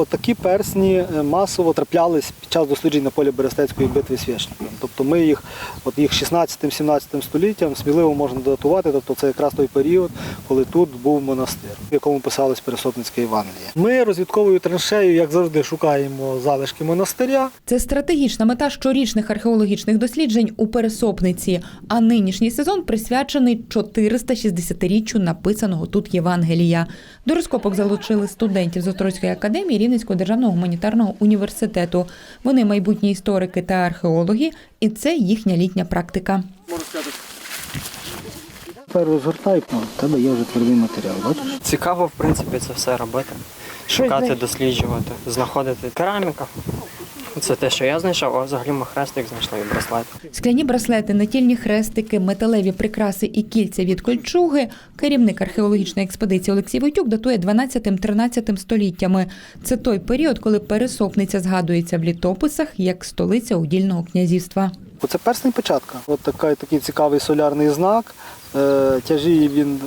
Отакі персні е, масово траплялись під час досліджень на полі Берестецької битви свящником. Тобто ми їх, от їх 16-17 століттям сміливо можна датувати, тобто це якраз той період, коли тут був монастир, в якому писалось Пересопницьке Євангеліє. Ми розвідковою траншею, як завжди, шукаємо залишки монастиря. Це стратегічна мета щорічних археологічних досліджень у Пересопниці. А нинішній сезон присвячений 460-річчю написаного тут Євангелія. До розкопок залучили студентів з Острозької академії Рівненського державного гуманітарного університету. Вони майбутні історики та археологи, і це їхня літня практика. Тепер розгортай, ну, тебе є вже твердий матеріал. Бачиш? Цікаво, в принципі, це все робити. Шукати, досліджувати, знаходити кераміка. Це те, що я знайшов, а взагалі ми хрестик знайшли і браслет. Скляні браслети, натільні хрестики, металеві прикраси і кільця від кольчуги. Керівник археологічної експедиції Олексій Войтюк датує 12-13 століттями. Це той період, коли пересопниця згадується в літописах як столиця удільного князівства. Оце персний початка. От така, такий цікавий солярний знак. Е, Тяжіє він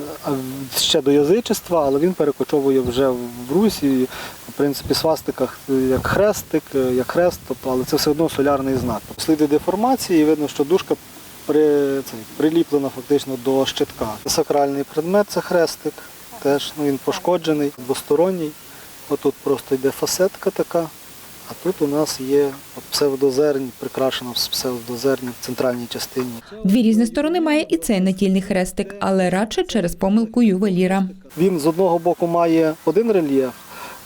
ще до язичества, але він перекочовує вже в Русі. В принципі, свастиках е, як хрестик, е, як хрест, тобто, але це все одно солярний знак. Сліди деформації, і видно, що дужка при, цей, приліплена фактично до щитка. Сакральний предмет це хрестик, теж ну, він пошкоджений, двосторонній. Отут просто йде фасетка така. А тут у нас є прикрашена з псевдозерня в центральній частині. Дві різні сторони має і цей натільний хрестик, але радше через помилку ювеліра. Він з одного боку має один рельєф,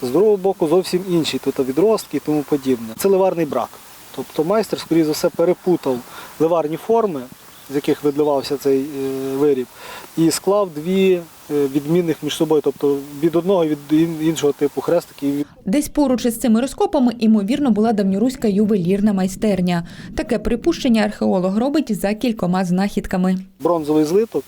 з другого боку зовсім інший, тут відростки і тому подібне. Це ливарний брак. Тобто майстер, скоріше за все, перепутав ливарні форми, з яких видливався цей е, виріб, і склав дві е, відмінних між собою, тобто від одного і від іншого типу хрестиків. Десь поруч із цими розкопами, ймовірно, була давньоруська ювелірна майстерня. Таке припущення археолог робить за кількома знахідками. бронзовий злиток.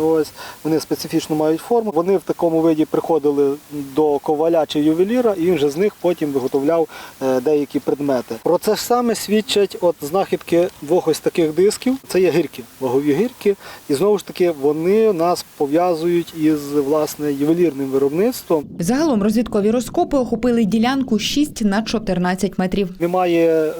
Ось вони специфічно мають форму. Вони в такому виді приходили до коваля чи ювеліра, і він вже з них потім виготовляв е, деякі предмети. Про це ж саме свідчать от знахідки двох ось таких дисків. Це є гірки, вагові гірки. І знову ж таки вони нас пов'язують із власне ювелірним виробництвом. Загалом розвідкові розкопи охопили ділянку 6 на 14 метрів. Немає е,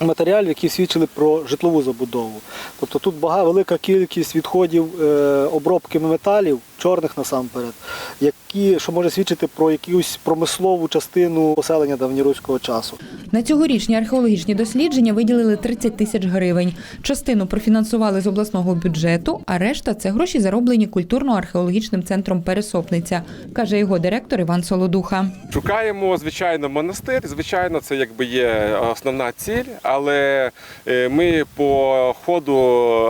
матеріалів, які свідчили про житлову забудову. Тобто тут велика кількість відходів е, обробки металів, чорних насамперед, які, що може свідчити про якусь промислову частину поселення давньоруського часу. На цьогорічні археологічні дослідження виділили 30 тисяч гривень. Частину профінансували з обласного бюджету, а решта це гроші зароблені культурно-археологічним центром Пересопниця, каже його директор Іван Солодуха. Шукаємо, звичайно, монастир. Звичайно, це якби є основна ціль, але е, ми по ходу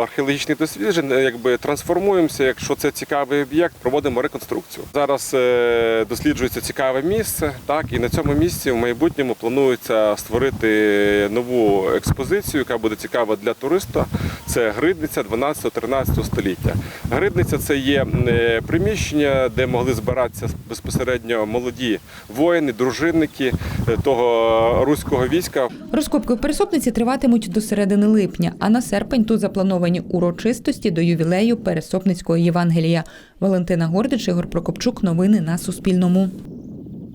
археологічних досліджень е, якби трансформуємося. Якщо це цікавий об'єкт, проводимо реконструкцію. Зараз е, досліджується цікаве місце, так і на цьому місці в майбутньому планується створити нову експозицію, яка буде цікава для туриста. Це гридниця 12-13 століття. Гридниця це є е, приміщення, де могли збиратися безпосередньо молоді воїни, дружинники того руського війська. Розкопки в Пересопниці триватимуть до середини липня, а на серпень тут заплановані урочистості до ювілею Пересопницького Євангелія. Валентина Гордич, Ігор Прокопчук. Новини на Суспільному.